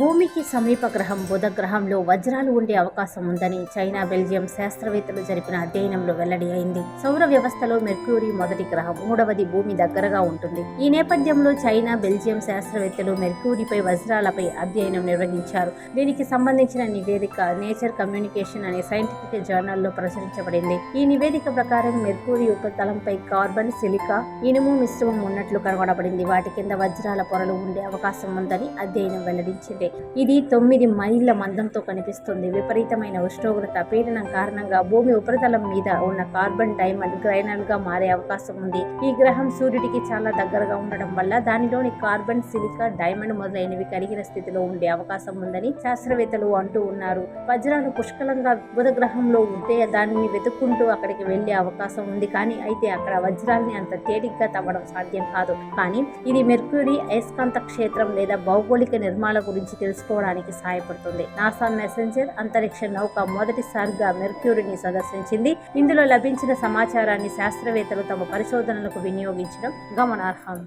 భూమికి సమీప గ్రహం బుధ గ్రహంలో వజ్రాలు ఉండే అవకాశం ఉందని చైనా బెల్జియం శాస్త్రవేత్తలు జరిపిన అధ్యయనంలో వెల్లడి అయింది. సౌర వ్యవస్థలో మెర్క్యూరీ మొదటి గ్రహం మూడవది భూమి దగ్గరగా ఉంటుంది. ఈ నేపథ్యంలో చైనా బెల్జియం శాస్త్రవేత్తలు మెర్క్యూరీపై వజ్రాలపై అధ్యయనం నిర్వహించారు. దీనికి సంబంధించిన నివేదిక నేచర్ కమ్యూనికేషన్ అనే సైంటిఫిక్ జర్నల్లో ప్రచురించబడింది. ఈ నివేదిక ప్రకారం మెర్క్యూరీ ఉపరితలంపై కార్బన్ సిలికా ఇనుము మిశ్రమం ఉన్నట్లు కనుగొనబడింది. వాటి కింద వజ్రాల పొరలు ఉండే అవకాశం ఉందని అధ్యయనం వెల్లడించింది. ఇది తొమ్మిది మైళ్ళ మందంతో కనిపిస్తుంది. విపరీతమైన ఉష్ణోగ్రత పీడనం కారణంగా భూమి ఉపరితలం మీద ఉన్న కార్బన్ డైమండ్ గ్రైనల్గా మారే అవకాశం ఉంది. ఈ గ్రహం సూర్యుడికి చాలా దగ్గరగా ఉండడం వల్ల దానిలోని కార్బన్ సిలికా డైమండ్ మొదలైనవి కరిగిన స్థితిలో ఉండే అవకాశం ఉందని శాస్త్రవేత్తలు అంటూ ఉన్నారు. వజ్రాలు పుష్కలంగా బుధ గ్రహంలో ఉంటే దానిని వెతుక్కుంటూ అక్కడికి వెళ్ళే అవకాశం ఉంది. కానీ అయితే అక్కడ వజ్రాల్ని అంత తేలిగ్గా తవ్వడం సాధ్యం కాదు. కానీ ఇది మెర్క్యూరీ అయస్కాంత క్షేత్రం లేదా భౌగోళిక నిర్మాణాల గురించి తెలుసుకోవడానికి సహాయపడుతుంది. నాసా మెసెంజర్ అంతరిక్ష నౌక మొదటిసారిగా మెర్క్యూరీని సందర్శించింది. ఇందులో లభించిన సమాచారాన్ని శాస్త్రవేత్తలు తమ పరిశోధనలకు వినియోగించడం గమనార్హం.